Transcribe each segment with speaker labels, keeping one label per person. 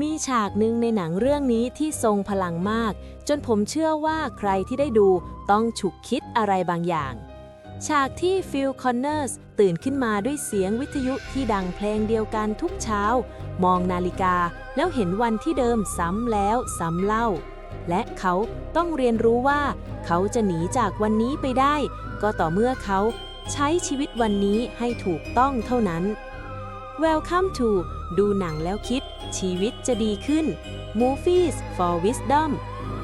Speaker 1: มีฉากหนึ่งในหนังเรื่องนี้ที่ทรงพลังมาก จนผมเชื่อว่าใครที่ได้ดูต้องฉุกคิดอะไรบางอย่าง ฉากที่ฟิลคอนเนอร์สตื่นขึ้นมาด้วยเสียงวิทยุที่ดังเพลงเดียวกันทุกเช้า มองนาฬิกาแล้วเห็นวันที่เดิมซ้ำแล้วซ้ำเล่า และเขาต้องเรียนรู้ว่า เขาจะหนีจากวันนี้ไปได้ ก็ต่อเมื่อเขาใช้ชีวิตวันนี้ให้ถูกต้องเท่านั้น Welcome to ดูหนังแล้วคิด ชีวิตจะดีขึ้น Movies for Wisdom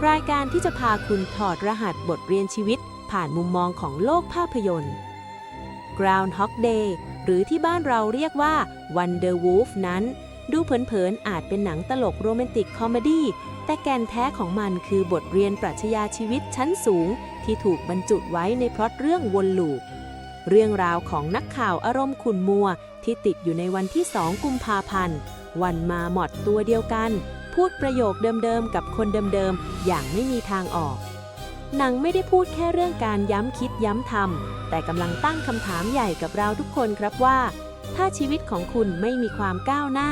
Speaker 1: รายการที่จะพาคุณถอดรหัสบทเรียนชีวิต ผ่านมุมมองของโลกภาพยนตร์ Groundhog Day หรือที่บ้านเราเรียกว่า Wonder Wolf นั้น ดูเผินๆอาจเป็นหนังตลกโรแมนติกคอมเมดี้แต่แกนแท้ของมันคือบทเรียนปรัชญาชีวิตชั้นสูง ที่ถูกบรรจุไว้ในพล็อตเรื่องวนลูป เรื่องราวของนักข่าวอารมณ์ขุนมัว ที่ติดอยู่ในวันที่2กุมภาพันธ์ วันมาหมดตัวเดียวกัน พูดประโยคเดิมๆ กับคนเดิมๆ อย่างไม่มีทางออก หนังไม่ได้พูดแค่เรื่องการย้ำคิดย้ำทำแต่กำลังตั้งคำถามใหญ่กับเราทุกคนครับว่า ถ้าชีวิตของคุณไม่มีความก้าวหน้า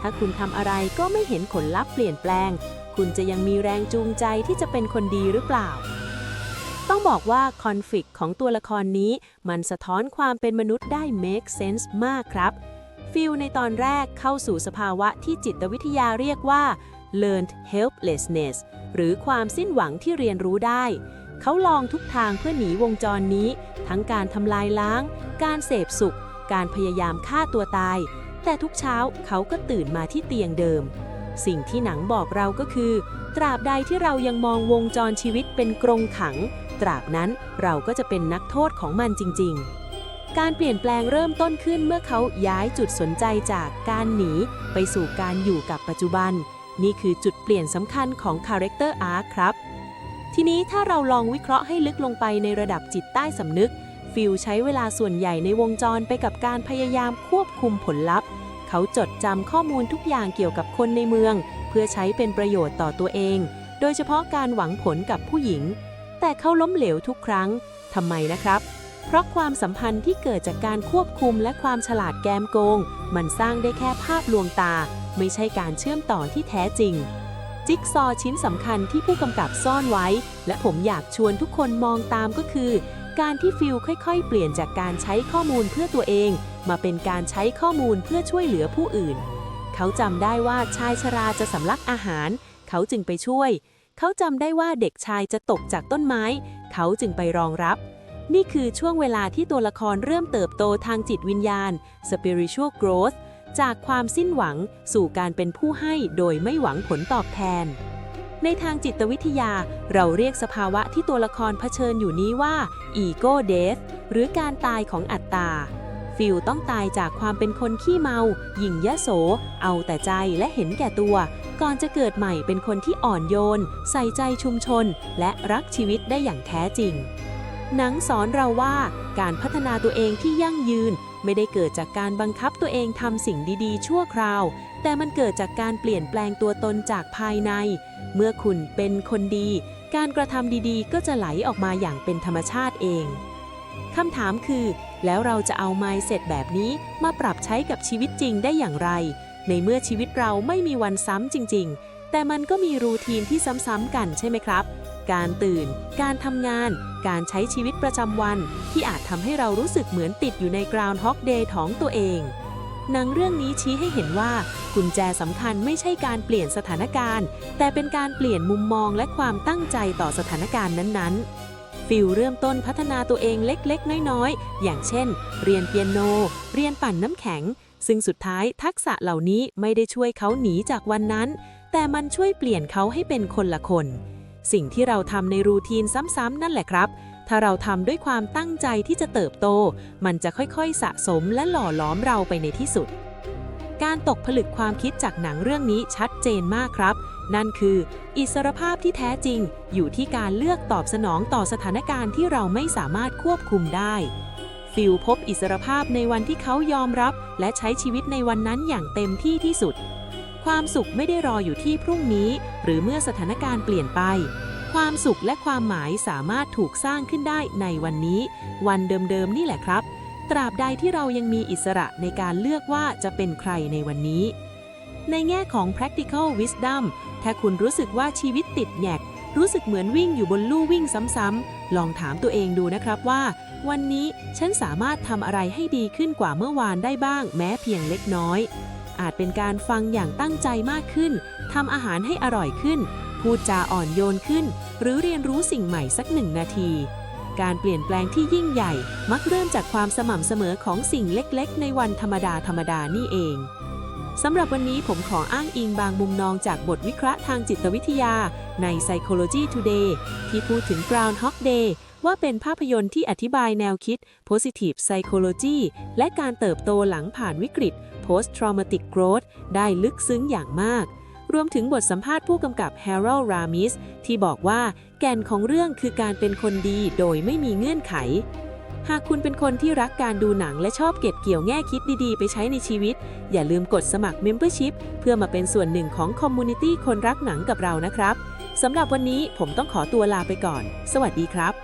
Speaker 1: ถ้าคุณทำอะไรก็ไม่เห็นผลลัพธ์เปลี่ยนแปลง คุณจะยังมีแรงจูงใจที่จะเป็นคนดีหรือเปล่า ต้องบอกว่าคอนฟ lict ของตัวละครนี้ มันสะท้อนความเป็นมนุษย์ได้ make sense มากครับ ฟิลในตอนแรกเข้าสู่สภาวะที่จิตวิทยาเรียกว่า learned helplessness หรือความสิ้นหวังที่เรียนรู้ได้ เขาลองทุกทางเพื่อหนีวงจรนี้ ทั้งการทำลายล้าง การเสพสุข การพยายามฆ่าตัวตาย แต่ทุกเช้าเขาก็ตื่นมาที่เตียงเดิม สิ่งที่หนังบอกเราก็คือ ตราบใดที่เรายังมองวงจรชีวิตเป็นกรงขัง ตราบนั้นเราก็จะเป็นนักโทษของมันจริง ๆ การเปลี่ยนแปลงเริ่มต้นขึ้นเมื่อเขาย้ายจุดสนใจจากการหนี ไปสู่การอยู่กับปัจจุบัน นี่คือจุดเปลี่ยนสำคัญของ Character Arc ครับ ทีนี้ถ้าเราลองวิเคราะห์ให้ลึกลงไปในระดับจิตใต้สำนึก ฟิลใช้เวลาส่วนใหญ่ในวงจรไปกับการพยายามควบคุมผลลัพธ์ เขาจดจำข้อมูลทุกอย่างเกี่ยวกับคนในเมือง เพื่อใช้เป็นประโยชน์ต่อตัวเอง โดยเฉพาะการหวังผลกับผู้หญิง แต่เขาล้มเหลวทุกครั้งทำไมนะครับ เพราะความสัมพันธ์ที่เกิดจากการควบคุมและความฉลาดแกมโกง มันสร้างได้แค่ภาพลวงตา ไม่ใช่การเชื่อมต่อที่แท้จริง จิ๊กซอว์ชิ้นสำคัญที่ผู้กำกับซ่อนไว้ และผมอยากชวนทุกคนมองตามก็คือ การที่ฟิลค่อยๆ เปลี่ยนจากการใช้ข้อมูลเพื่อตัวเอง มาเป็นการใช้ข้อมูลเพื่อช่วยเหลือผู้อื่น เขาจำได้ว่าชายชราจะสำลักอาหาร เขาจึงไปช่วย เขาจำได้ว่าเด็กชายจะตกจากต้นไม้ เขาจึงไปรองรับ นี่คือช่วงเวลาที่ตัวละครเริ่มเติบโตทางจิตวิญญาณ spiritual growth จากความสิ้นหวังสู่การเป็นผู้ให้โดยไม่หวังผลตอบแทน ในทางจิตวิทยา เราเรียกสภาวะที่ตัวละครเผชิญอยู่นี้ว่า ego death หรือการตายของอัตตา ฟิลต้องตายจากความเป็นคนขี้เมาหยิ่งยโส เอาแต่ใจและเห็นแก่ตัว ก่อนจะเกิดใหม่เป็นคนที่อ่อนโยน ใส่ใจชุมชน และรักชีวิตได้อย่างแท้จริง หนังสอนเราว่าการพัฒนาตัวเองที่ยั่งยืน ไม่ได้เกิดจากการบังคับตัวเองทำสิ่งดีๆ ชั่วคราว แต่มันเกิดจากการเปลี่ยนแปลงตัวตนจากภายใน เมื่อคุณเป็นคนดี การกระทำดีๆ ก็จะไหลออกมาอย่างเป็นธรรมชาติเอง คำถามคือ แล้วเราจะเอา mindset แบบนี้มาปรับใช้กับชีวิตจริงได้อย่างไร ในเมื่อชีวิตเราไม่มีวันซ้ำจริง ๆ แต่มันก็มีรูทีนที่ซ้ำๆกันใช่ไหมครับ การตื่น การทำงาน การใช้ชีวิตประจำวัน ที่อาจทำให้เรารู้สึกเหมือนติดอยู่ใน Groundhog Day ของตัวเองหนังเรื่องนี้ชี้ให้เห็นว่า กุญแจสำคัญไม่ใช่การเปลี่ยนสถานการณ์ แต่เป็นการเปลี่ยนมุมมองและความตั้งใจต่อสถานการณ์นั้นๆ ฟิลเริ่มต้นพัฒนาตัวเองเล็กๆ น้อยๆ อย่างเช่น เรียนเปียโน เรียนปั่นน้ำแข็ง ซึ่งสุดท้ายทักษะเหล่านี้ไม่ได้ช่วยเขาหนีจากวันนั้น แต่มันช่วยเปลี่ยนเขาให้เป็นคนละคน สิ่งที่เราทำในรูทีนซ้ำๆนั่นแหละครับ ถ้าเราทำด้วยความตั้งใจที่จะเติบโต มันจะค่อยๆ สะสมและหล่อล้อมเราไปในที่สุด การตกผลึกความคิดจากหนังเรื่องนี้ชัดเจนมากครับ นั่นคือ อิสรภาพที่แท้จริง อยู่ที่การเลือกตอบสนองต่อสถานการณ์ที่เราไม่สามารถควบคุมได้ ฟิลพบอิสรภาพในวันที่เขายอมรับ และใช้ชีวิตในวันนั้นอย่างเต็มที่ที่สุด ความสุขไม่ได้รออยู่ที่พรุ่งนี้ หรือเมื่อสถานการณ์เปลี่ยนไป ความสุขและความหมายสามารถถูกสร้างขึ้นได้ในวันนี้ วันเดิมๆนี่แหละครับ ตราบใดที่เรายังมีอิสระในการเลือกว่าจะเป็นใครในวันนี้
Speaker 2: ในแง่ของ practical wisdom ถ้าคุณรู้สึกว่าชีวิตติดแหยก รู้สึกเหมือนวิ่งอยู่บนลู่วิ่งซ้ำๆ ลองถามตัวเองดูนะครับว่า วันนี้ฉันสามารถทำอะไรให้ดีขึ้นกว่าเมื่อวานได้บ้างแม้เพียงเล็กน้อย อาจเป็นการฟังอย่างตั้งใจมากขึ้นทำอาหารให้อร่อยขึ้น พูดจาอ่อนโยนขึ้น หรือเรียนรู้สิ่งใหม่สักหนึ่งนาทีการเปลี่ยนแปลงที่ยิ่งใหญ่ มักเริ่มจากความสม่ำเสมอของสิ่งเล็กๆ ในวันธรรมดาธรรมดานี่เอง สำหรับวันนี้ผมขออ้างอิงบางมุมนองจากบทวิเคราะห์ทางจิตวิทยาใน Psychology Today ที่พูดถึง Groundhog Day ว่าเป็นภาพยนตร์ที่อธิบายแนวคิด Positive Psychology และการเติบโตหลังผ่านวิกฤต Post Traumatic Growth ได้ลึกซึ้งอย่างมาก รวมถึงบทสัมภาษณ์ผู้กำกับ Harold Ramis ที่บอกว่าแก่นของเรื่องคือการเป็นคนดีโดยไม่มีเงื่อนไข หากคุณเป็นคนที่รักการดูหนังและชอบเก็บเกี่ยวแง่คิดดีๆ ไปใช้ในชีวิต อย่าลืมกดสมัคร Membership เพื่อมาเป็นส่วนหนึ่งของคอมมูนิตี้คนรักหนังกับเรานะครับสำหรับวันนี้ผมต้องขอตัวลาไปก่อน สวัสดีครับ